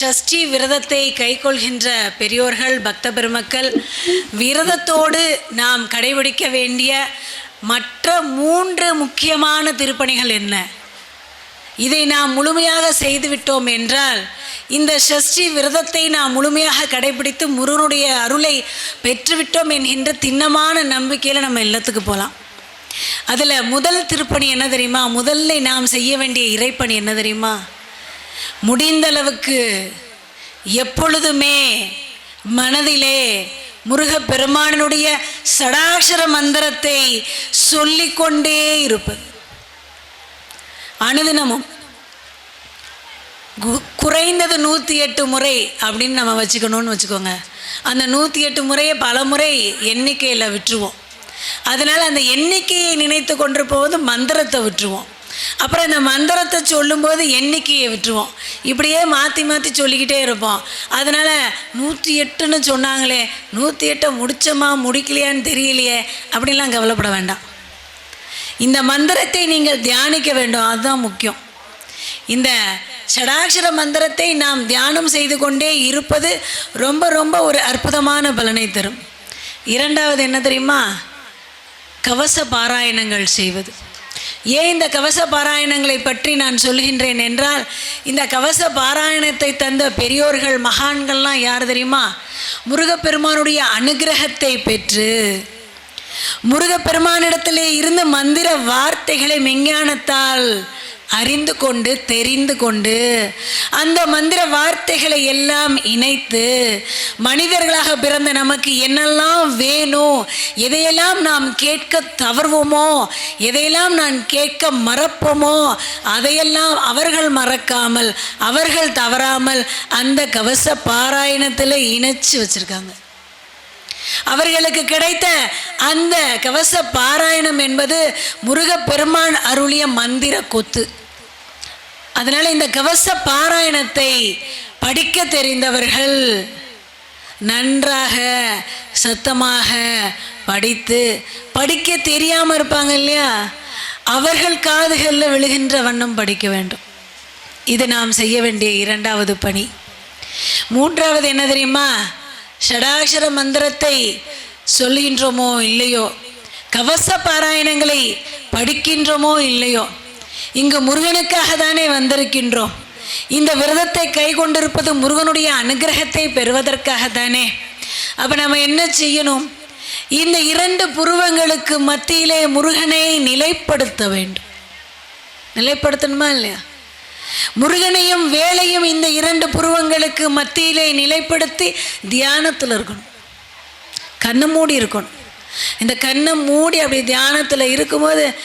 ஷஷ்டி விரதத்தை கைக்கொள்கின்ற பெரியோர்கள் பக்த பெருமக்கள் விரதத்தோடு நாம் கடைபிடிக்க வேண்டிய மற்ற மூன்று முக்கியமான திருப்பணிகள் என்ன? இதை நாம் முழுமையாக செய்துவிட்டோம் என்றால் இந்த சஷ்டி விரதத்தை நாம் முழுமையாக கடைபிடித்து முருகனுடைய அருளை பெற்றுவிட்டோம் என்கின்ற திண்ணமான நம்பிக்கையில் நம்ம இல்லத்துக்கு போகலாம் அதில் முதல் திருப்பணி என்ன தெரியுமா? முதல்ல நாம் செய்ய வேண்டிய இறைப்பணி என்ன தெரியுமா? முடிந்தளவுக்கு எப்பொழுதுமே மனதிலே முருகப்பெருமானனுடைய சடாட்சர மந்திரத்தை சொல்லிக்கொண்டே இருப்பது. அனுதினமும் கு- குறைந்தது நூற்றி எட்டு முறை அப்படின்னு நம்ம வச்சுக்கணும்னு வச்சுக்கோங்க. அந்த நூற்றி எட்டு முறையை பல முறை எண்ணிக்கையில் விட்டுருவோம். அதனால் அந்த எண்ணிக்கையை நினைத்து கொண்டிருப்போது மந்திரத்தை விட்டுருவோம். அப்புறம் இந்த மந்திரத்தை சொல்லும்போது எண்ணிக்கையை விட்டுருவோம். இப்படியே மாற்றி மாற்றி சொல்லிக்கிட்டே இருப்போம். அதனால் நூற்றி எட்டுன்னு சொன்னாங்களே நூற்றி எட்டை முடிச்சோமா முடிக்கலையான்னு தெரியலையே அப்படின்லாம் கவலைப்பட வேண்டாம். இந்த மந்திரத்தை நீங்கள் தியானிக்க வேண்டும் அதுதான் முக்கியம். இந்த ஷடாட்சர மந்திரத்தை நாம் தியானம் செய்து கொண்டே இருப்பது ரொம்ப ரொம்ப ஒரு அற்புதமான பலனை தரும். இரண்டாவது என்ன தெரியுமா? கவச பாராயணங்கள் செய்வது. ஏன் இந்த கவச பாராயணங்களை பற்றி நான் சொல்கின்றேன் என்றால் இந்த கவச பாராயணத்தை தந்த பெரியோர்கள் மகான்கள்லாம் யார் தெரியுமா? முருகப்பெருமானுடைய அனுகிரகத்தை பெற்று முருகப்பெருமானிடத்திலே இருந்து மந்திர வார்த்தைகளை மெஞ்ஞானத்தால் அறிந்து கொண்டு தெரிந்து கொண்டு அந்த மந்திர வார்த்தைகளை எல்லாம் இணைத்து மனிதர்களாக பிறந்த நமக்கு என்னெல்லாம் வேணும் எதையெல்லாம் நாம் கேட்க தவறுவோமோ எதையெல்லாம் நான் கேட்க மறப்போமோ அதையெல்லாம் அவர்கள் மறக்காமல் அவர்கள் தவறாமல் அந்த கவச பாராயணத்தில் இணைச்சு வச்சிருக்காங்க. அவர்களுக்கு கிடைத்த அந்த கவச பாராயணம் என்பது முருகப்பெருமான் அருளிய மந்திர கொத்து. அதனால இந்த கவச பாராயணத்தை படிக்க தெரிந்தவர்கள் நன்றாக சத்தமாக படித்து படிக்க தெரியாமல் இருப்பாங்க இல்லையா? அவர்கள் காதுகளில் விழுகின்ற வண்ணம் படிக்க வேண்டும். இது நாம் செய்ய வேண்டிய இரண்டாவது பணி. மூன்றாவது என்ன தெரியுமா? ஷடாட்சர மந்திரத்தை சொல்லுகின்றோமோ இல்லையோ? கவச பாராயணங்களை படிக்கின்றோமோ இல்லையோ? இங்கு முருகனுக்காக தானே வந்திருக்கின்றோம். இந்த விரதத்தை கை கொண்டிருப்பது முருகனுடைய அனுகிரகத்தை பெறுவதற்காக தானே. அப்போ நம்ம என்ன செய்யணும்? இந்த இரண்டு புருவங்களுக்கு மத்தியிலே முருகனை நிலைப்படுத்த வேண்டும். நிலைப்படுத்தணுமா இல்லையா? முருகனையும் வேலையும் இந்த இரண்டு புருவங்களுக்கு மத்தியிலே நிலைப்படுத்தி தியானத்தில் இருக்கணும். கண்ணை மூடி இருக்கணும். இந்த கண்ணை மூடி அப்படி தியானத்தில் இருக்கும்போது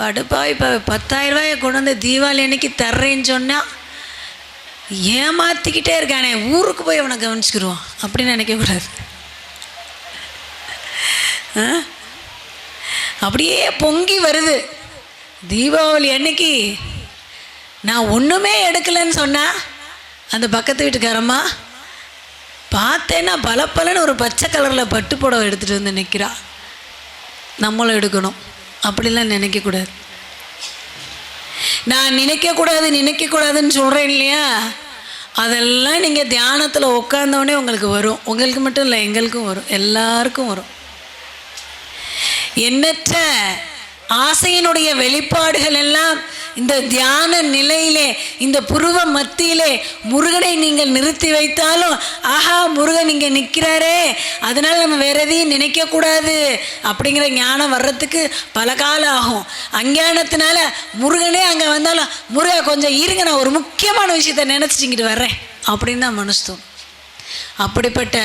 படுப்பா. இப்போ பத்தாயிரம் ரூபாயை கொண்டு வந்து தீபாவளி அன்னைக்கு தர்றேன்னு சொன்னால் ஏமாற்றிக்கிட்டே இருக்கானே. ஊருக்கு போய் அவனை கவனிச்சுக்கிடுவான் அப்படின்னு நினைக்கக்கூடாது ஆ? அப்படியே பொங்கி வருது. தீபாவளி அன்னைக்கு நான் ஒன்றுமே எடுக்கலைன்னு சொன்னால் அந்த பக்கத்து வீட்டுக்காரம்மா பார்த்தேன்னா பல ஒரு பச்சை கலரில் பட்டு புடவை எடுத்துகிட்டு வந்து நிற்கிறா நம்மளும் எடுக்கணும். அப்படிலாம் நினைக்கக்கூடாது. நான் நினைக்கக்கூடாது நினைக்கக்கூடாதுன்னு சொல்கிறேன் இல்லையா? அதெல்லாம் நீங்கள் தியானத்தில் உட்காந்தோடனே உங்களுக்கு வரும். உங்களுக்கு மட்டும் இல்லை எங்களுக்கும் வரும். எல்லாருக்கும் வரும். எண்ணற்ற ஆசையினுடைய வெளிப்பாடுகள் எல்லாம் இந்த தியான நிலையிலே இந்த புருவ மத்தியிலே முருகனை நீங்கள் நிறுத்தி வைத்தாலும் ஆஹா முருகன் இங்கே நிற்கிறாரே அதனால் நம்ம வேற எதையும் நினைக்கக்கூடாது அப்படிங்கிற ஞானம் வர்றதுக்கு பல காலம் ஆகும். அஞ்ஞானத்தினால முருகனே அங்கே வந்தாலும் முருகா கொஞ்சம் இருங்க நான் ஒரு முக்கியமான விஷயத்தை நினச்சிட்டிங்கிட்டு வர்றேன் அப்படின்னு தான் மனசுத்தோம் அப்படிப்பட்ட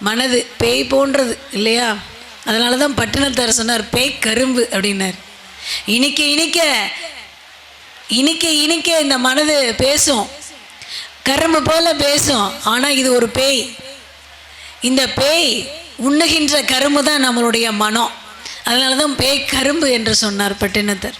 மனது பேய் போன்றது இல்லையா? அதனால தான் பட்டினத்தார் சொன்னார் பேய் கரும்பு அப்படின்னார். இனிக்க இனிக்க இனிக்க இனிக்க இந்த மனது பேசும். கரும்பு போல பேசும். ஆனால் இது ஒரு பேய். இந்த பேய் உண்ணுகின்ற கரும்பு தான் நம்மளுடைய மனம். அதனால தான் பேய் கரும்பு என்று சொன்னார் பட்டினத்தர்.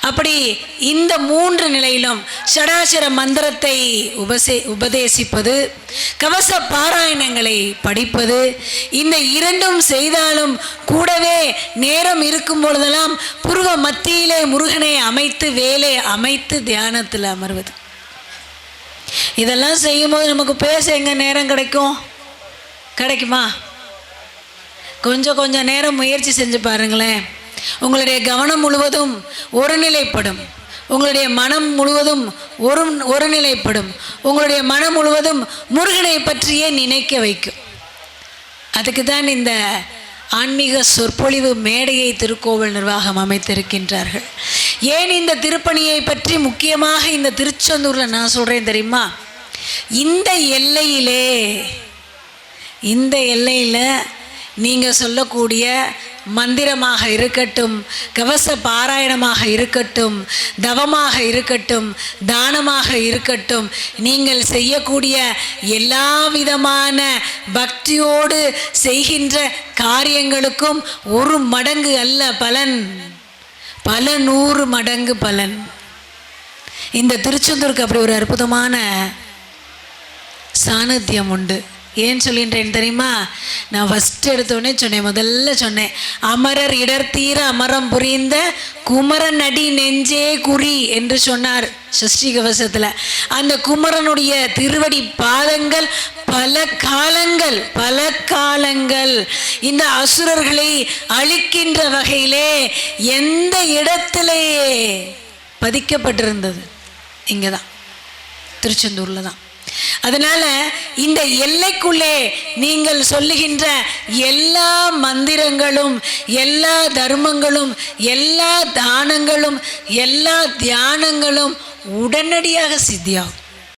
அப்படி இந்த மூன்று நிலையிலும் ஷடாசர மந்திரத்தை உபசே உபதேசிப்பது கவச பாராயணங்களை படிப்பது இந்த இரண்டும் செய்தாலும் கூடவே நேரம் இருக்கும் பொழுதெல்லாம் புருவ மத்தியிலே முருகனை அமைத்து வேலை அமைத்து தியானத்தில் அமர்வது. இதெல்லாம் செய்யும்போது நமக்கு பேச எங்கே நேரம் கிடைக்கும்? கிடைக்குமா? கொஞ்சம் கொஞ்சம் நேரம் முயற்சி செஞ்சு பாருங்களேன். உங்களுடைய கவனம் முழுவதும் ஒருநிலைப்படும். உங்களுடைய மனம் முழுவதும் ஒரு ஒருநிலைப்படும். உங்களுடைய மனம் முழுவதும் முருகனை பற்றியே நினைக்க வைக்கும். அதுக்கு தான் இந்த ஆன்மீக சொற்பொழிவு மேடையை திருக்கோவில் நிர்வாகம் அமைத்திருக்கின்றார்கள். ஏன் இந்த திருப்பணியை பற்றி முக்கியமாக இந்த திருச்செந்தூரில் நான் சொல்கிறேன் தெரியுமா? இந்த எல்லையிலே இந்த எல்லையில் நீங்கள் சொல்லக்கூடிய மந்திரமாக இருக்கட்டும் கவச பாராயணமாக இருக்கட்டும் தவமாக இருக்கட்டும் தானமாக இருக்கட்டும் நீங்கள் செய்யக்கூடிய எல்லா விதமான பக்தியோடு செய்கின்ற காரியங்களுக்கும் ஒரு மடங்கு அல்ல பலன். பல நூறு மடங்கு பலன். இந்த திருச்செந்தூருக்கு அப்படி ஒரு அற்புதமான சாநித்தியம் உண்டு. ஏன் சொல்லின்றேன் தெரியுமா? நான் ஃபஸ்ட் எடுத்தோடனே சொன்னேன் முதல்ல சொன்னேன். அமரர் இடர் தீர அமரம் புரிந்த குமரன் அடி நெஞ்சே குறி என்று சொன்னார் சஷ்டி கவசத்தில். அந்த குமரனுடைய திருவடி பாதங்கள் பல காலங்கள் பல காலங்கள். இந்த அசுரர்களை அழிக்கின்ற வகையிலே எந்த இடத்திலேயே பதிக்கப்பட்டிருந்தது? இங்கே தான் திருச்செந்தூரில் தான் அதனால இந்த எல்லைக்குள்ளே நீங்கள் சொல்லுகின்ற எல்லா மந்திரங்களும் எல்லா தர்மங்களும் எல்லா தானங்களும் எல்லா தியானங்களும் உடனடியாக சித்தியாகும்.